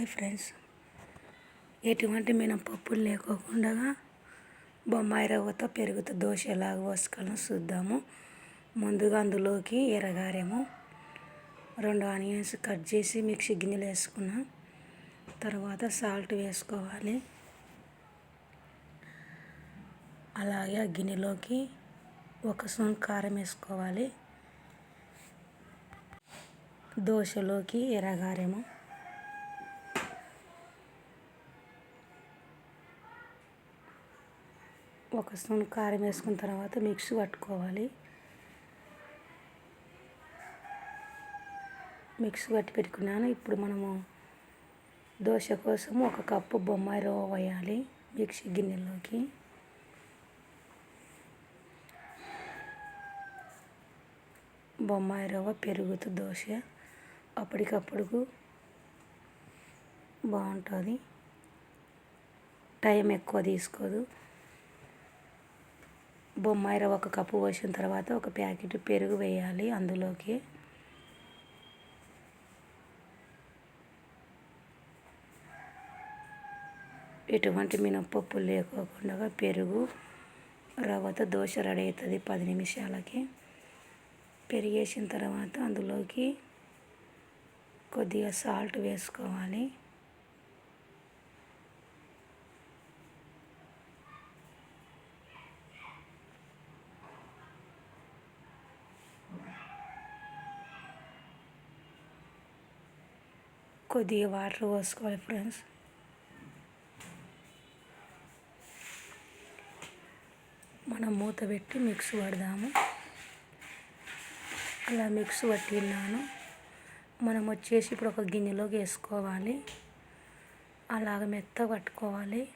Hi friends. ఎటువంటి మినపప్పులు లేకోకుండా బొమ్మాయి రవ్వతో పెరుగుతో దోశ ఎలాగ పోసుకోవాలని చూద్దాము. ముందుగా అందులోకి ఎరగారేము రెండు ఆనియన్స్ కట్ చేసి మిక్సీ గిన్నెలు వేసుకున్నాం. తర్వాత సాల్ట్ వేసుకోవాలి. అలాగే ఆ గిన్నెలోకి ఒక స్పూన్ కారం వేసుకోవాలి. దోశలోకి ఎరగారేమో ఒక స్పూన్ కారం వేసుకున్న తర్వాత మిక్సీ పట్టుకోవాలి. మిక్సీ పట్టి పెట్టుకున్నాను. ఇప్పుడు మనము దోశ కోసం ఒక కప్పు బొమ్మాయి రవ్వ వేయాలి మిక్సీ గిన్నెలోకి బొమ్మాయి రవ్వ పెరుగుతూ దోశ అప్పటికప్పుడు బాగుంటుంది. టైం ఎక్కువ తీసుకోదు. బొమ్మాయి రవ్వ ఒక కప్పు పోసిన తర్వాత ఒక ప్యాకెట్ పెరుగు వేయాలి అందులోకి. ఎటువంటి మినప్పప్పు లేకోకుండా పెరుగు రవ్వతో దోశ రెడీ అవుతుంది పది నిమిషాలకి. పెరిగేసిన తర్వాత అందులోకి కొద్దిగా సాల్ట్ వేసుకోవాలి. కొద్దిగా వాటర్ పోసుకోవాలి ఫ్రెండ్స్. మనం మూత పెట్టి మిక్స్ పడదాము. అలా మిక్స్ పట్టినాను మనం వచ్చేసి ఇప్పుడు ఒక గిన్నెలోకి వేసుకోవాలి. అలాగ మెత్త పట్టుకోవాలి.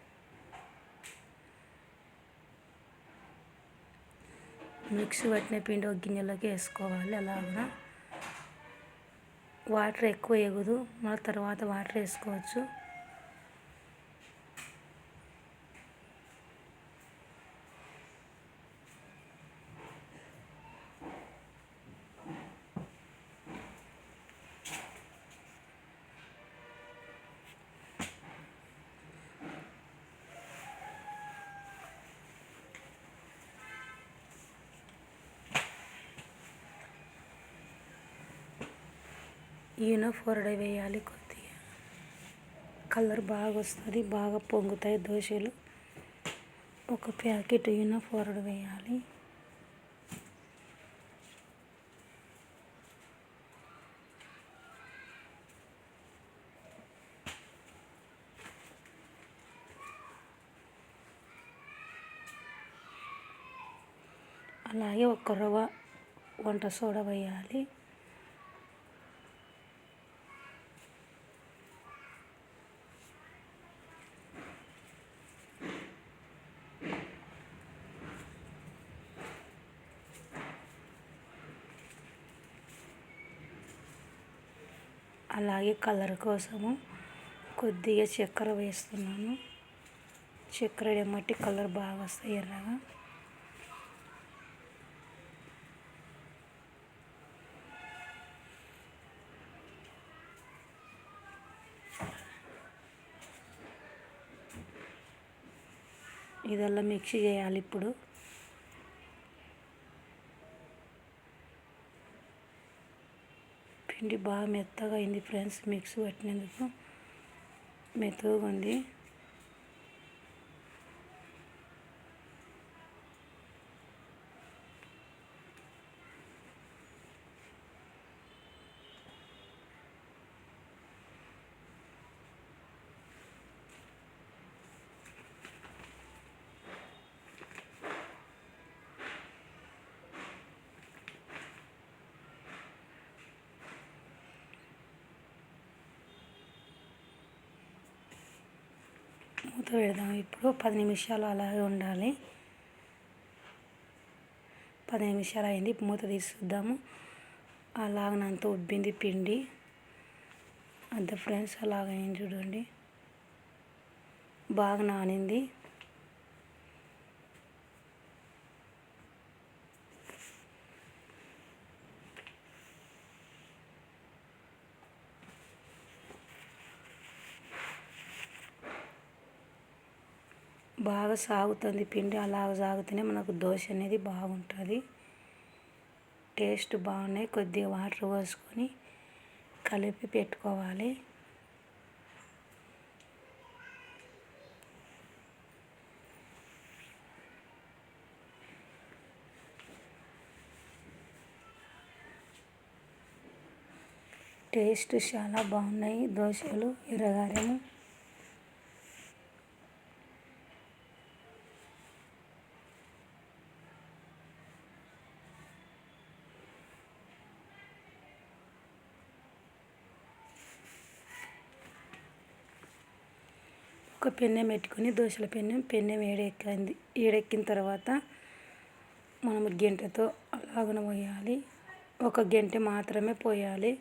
మిక్స్ పట్టిన పిండి ఒక గిన్నెలోకి వేసుకోవాలి అలాగా. వాటర్ ఎక్కువ ఎగదు మళ్ళీ తర్వాత వాటర్ వేసుకోవచ్చు. ఈనో ఫోరడ వేయాలి కొద్దిగా. కలర్ బాగా వస్తుంది బాగా పొంగుతాయి దోశలు. ఒక ప్యాకెట్ ఈనో ఫోరడ వేయాలి. అలాగే ఒక రవ్వ వంట సోడా వేయాలి. అలాగే కలర్ కోసము కొద్దిగా చక్కెర వేస్తున్నాను. చక్కెర ఎమ్మటి కలర్ బాగా వస్తాయి ఎర్రగా ఇదల్లా మిక్సీ చేయాలి ఇప్పుడు. పిండి బాగా మెత్తగా అయింది ఫ్రెండ్స్ మిక్స్ పట్టినందుకు మెత్తగా ఉంది. మూత పెడదాం. ఇప్పుడు పది నిమిషాలు అలాగే ఉండాలి. పది నిమిషాలు అయింది. మూత తీసుద్దాము. అలాగనంత ఉబ్బింది పిండి. అంత ఫ్రెండ్స్ అలాగైంది చూడండి. బాగా నానింది. బాగా సాగుతుంది. పిండి అలా సాగుతూనే మనకు దోశ అనేది బాగుంటుంది. టేస్ట్ బాగున్నాయి కొద్దిగా వాటర్ పోసుకొని కలిపి పెట్టుకోవాలి. టేస్ట్ చాలా బాగున్నాయి. దోశలు ఎర్రగారెలు ఒక పెన్నెం పెట్టుకొని దోశల పెన్నెం పెన్నెం ఏడెక్కింది ఏడెక్కిన తర్వాత మనం గంటతో అలాగన పోయాలి. ఒక గంట మాత్రమే పోయాలి.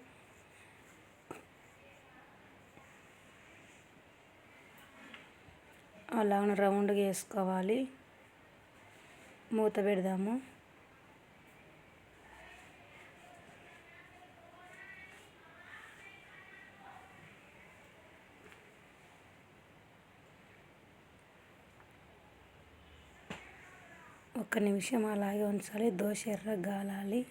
అలాగన రౌండ్గా వేసుకోవాలి. మూత పెడదాము. ఒక్క నిమిషం అలాగే ఉంచాలి. దోశ ఎర్ర గాలాలి.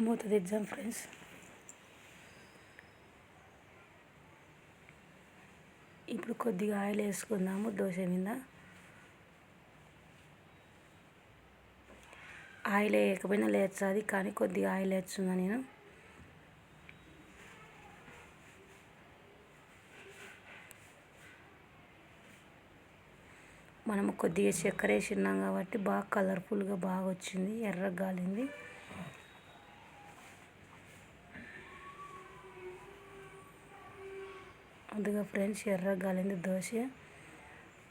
మూత తెద్దాం ఫ్రెండ్స్. ఇప్పుడు కొద్దిగా ఆయిల్ వేసుకుందాము దోశ మీద. ఆయిల్ వేయకపోయినా లేస్తుంది కానీ కొద్దిగా ఆయిల్ వేస్తున్నా నేను. మనము కొద్దిగా చక్కెర వేసినాం కాబట్టి బాగా కలర్ఫుల్గా బాగా వచ్చింది ఎర్రగా గాలింది. అందుగా ఫ్రెండ్స్ ఎర్రగా గాలింది దోశ.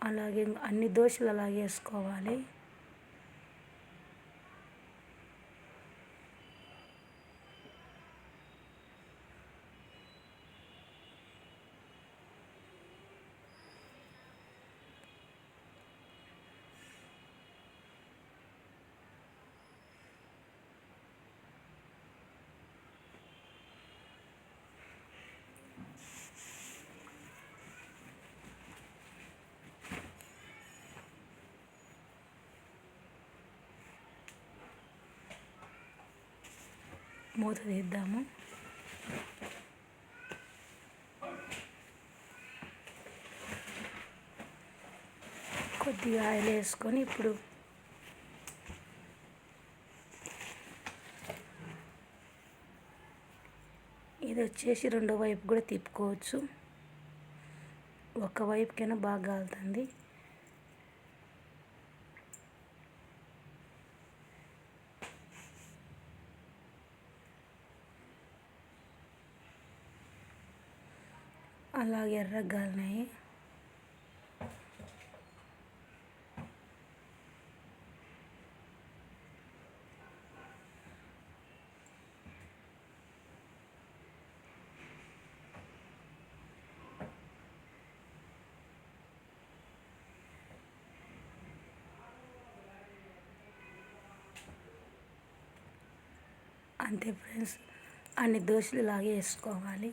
అలాగే అన్ని దోశలు అలాగే వేసుకోవాలి. మూత తీద్దాము. కొద్దిగా ఆయిల్ వేసుకొని ఇప్పుడు ఇది వచ్చేసి రెండో వైపు కూడా తిప్పుకోవచ్చు. ఒక వైపుకైనా బాగా కాలుతుంది అలాగే ఎర్రగాలినాయి అంతే ఫ్రెండ్స్ అన్ని దోశలు ఇలాగే వేసుకోవాలి